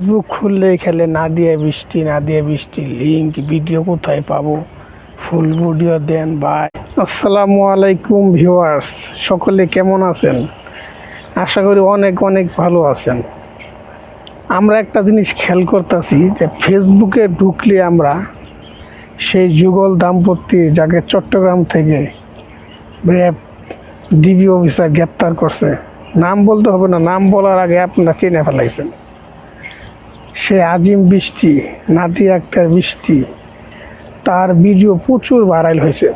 Facebook খুললেই খেলে, না দিয়ে বৃষ্টি, না দিয়ে বৃষ্টি লিঙ্ক ভিডিও কোথায় পাবো? ফুল ভিডিও দেন বাই আসসালামু আলাইকুম ভিউয়ার্স সকলে কেমন আছেন? আশা করি অনেক অনেক ভালো আছেন। আমরা একটা জিনিস খেয়াল করতেছি যে ফেসবুকে ঢুকলে আমরা সেই যুগল দাম্পত্য যাকে চট্টগ্রাম থেকে র্যাব ডিবি অফিসার গ্রেপ্তার করছে। নাম বলতে হবে না, নাম বলার আগে আপনারা চিনে ফেলাইছেন। সে আজিম বৃষ্টি, নাতি আক্তার বৃষ্টি, তার ভিডিও প্রচুর ভাইরাল হয়েছে।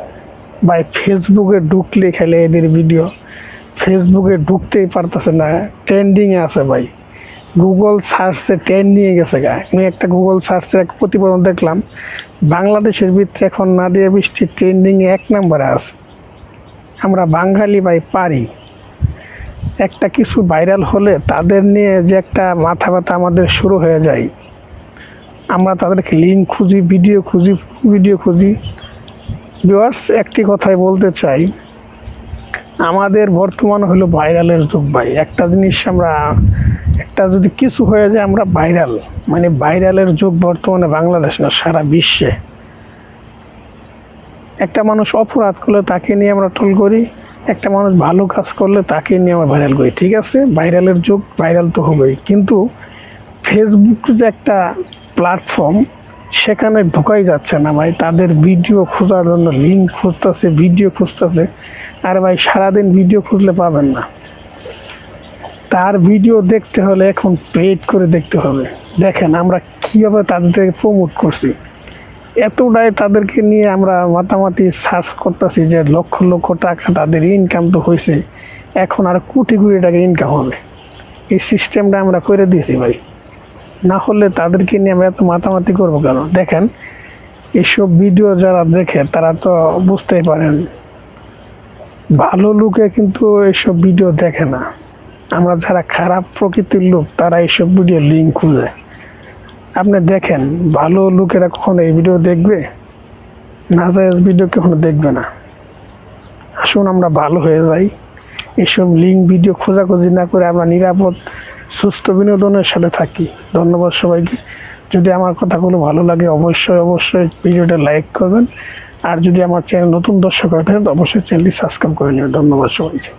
ভাই, ফেসবুকে ঢুকলে খেলে এদের ভিডিও। ফেসবুকে ঢুকতেই পারতেছে না ট্রেন্ডিংয়ে আছে ভাই। গুগল সার্চে ট্রেন্ডিংয়ে গেছে গা। আমি একটা গুগল সার্চের এক প্রতিবেদন দেখলাম, বাংলাদেশের ভিতরে এখন নাদিয়া বৃষ্টি ট্রেন্ডিংয়ে এক নম্বরে আছে। আমরা বাঙালি ভাই পারি। একটা কিছু ভাইরাল হলে তাদের নিয়ে যে একটা মাথা ব্যথা আমাদের শুরু হয়ে যায়। আমরা তাদেরকে লিঙ্ক খুঁজি ভিডিও খুঁজি ভিডিও খুঁজি। ভিউয়ার্স একটি কথাই বলতে চাই, আমাদের বর্তমান হলো ভাইরালের যুগ ভাই। একটা জিনিস আমরা, একটা যদি কিছু হয়ে যায় আমরা ভাইরাল। মানে ভাইরালের যুগ বর্তমানে বাংলাদেশ না, সারা বিশ্বে। একটা মানুষ অপরাধ করলে তাকে নিয়ে আমরা ট্রোল করি। একটা মানুষ ভালো কাজ করলে তাকে নিয়ে আমরা ভাইরাল করি, ঠিক আছে? ভাইরালের যুগ ভাইরাল তো হবেই। কিন্তু ফেসবুক যে একটা প্ল্যাটফর্ম সেখানে ঢোকাই যাচ্ছে না ভাই। তাদের ভিডিও খোঁজার জন্য লিঙ্ক খুঁজতেছে ভিডিও খুঁজতেছে। আর ভাই, সারাদিন ভিডিও খুঁজলে পাবেন না। তার ভিডিও দেখতে হলে এখন পেড করে দেখতে হবে। দেখেন আমরা কীভাবে তাদেরকে প্রমোট করছি। এতটাই তাদেরকে নিয়ে আমরা মাতামাতি সার্চ করতেছি যে লক্ষ লক্ষ টাকা তাদের ইনকাম তো হয়েছে। এখন আর কোটি কোটি টাকা ইনকাম হবে। এই সিস্টেমটা আমরা করে দিয়েছি ভাই। না হলে তাদেরকে নিয়ে আমরা এত মাতামাতি করব কেন? দেখেন, এইসব ভিডিও যারা দেখে, তারা তো বুঝতেই পারেন, ভালো লোকে কিন্তু এইসব ভিডিও দেখে না। আমরা যারা খারাপ প্রকৃতির লোক, তারা এইসব ভিডিও লিঙ্ক খুঁজে। আপনি দেখেন, ভালো লোকেরা কখনো এই ভিডিও দেখবে? না যায় ভিডিও কখনো দেখবে না। আসুন আমরা ভালো হয়ে যাই। এইসব লিঙ্ক ভিডিও খোঁজাখুঁজি না করে আমরা নিরাপদ, সুস্থ বিনোদনের সাথে থাকি। ধন্যবাদ সবাইকে। যদি আমার কথাগুলো ভালো লাগে, অবশ্যই অবশ্যই ভিডিওটা লাইক করবেন। আর যদি আমার চ্যানেল নতুন দর্শক হয়ে থাকেন, অবশ্যই চ্যানেলটি সাবস্ক্রাইব করে নেবেন। ধন্যবাদ সবাইকে।